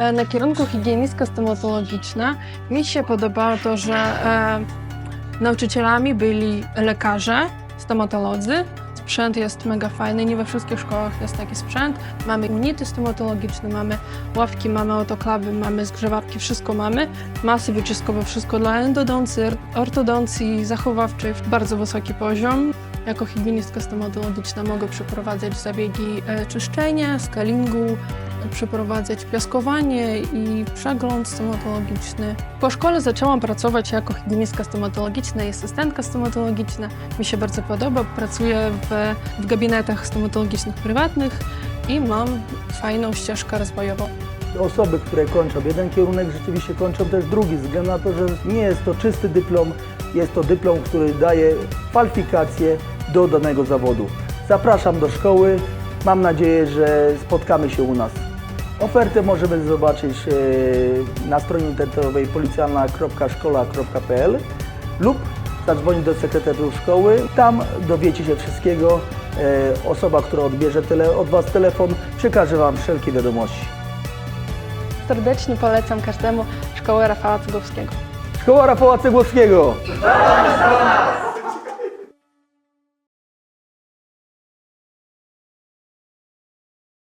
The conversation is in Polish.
E, Na kierunku higienistka stomatologiczna mi się podobało to, że e, nauczycielami byli lekarze, stomatolodzy. Sprzęt jest mega fajny, nie we wszystkich szkołach jest taki sprzęt. Mamy unity stomatologiczne, mamy ławki, mamy autoklawy, mamy zgrzewarki, wszystko mamy. Masy wyciskowe, wszystko dla endodoncji, ortodoncji, zachowawczej. Bardzo wysoki poziom. Jako higienistka stomatologiczna mogę przeprowadzać zabiegi e, czyszczenia, scalingu, przeprowadzać piaskowanie i przegląd stomatologiczny. Po szkole zaczęłam pracować jako higienistka stomatologiczna i asystentka stomatologiczna. Mi się bardzo podoba. Pracuję w, w gabinetach stomatologicznych prywatnych i mam fajną ścieżkę rozwojową. Osoby, które kończą jeden kierunek, rzeczywiście kończą też drugi, ze względu na to, że nie jest to czysty dyplom, jest to dyplom, który daje kwalifikacje do danego zawodu. Zapraszam do szkoły, mam nadzieję, że spotkamy się u nas. Ofertę możemy zobaczyć e, na stronie internetowej policjalna.szkola.pl lub zadzwonić do sekretariatu szkoły. Tam dowiecie się wszystkiego. E, Osoba, która odbierze tele, od Was telefon, przekaże Wam wszelkie wiadomości. Serdecznie polecam każdemu szkołę Rafała Cygowskiego. Szkoła Rafała Cegłowskiego.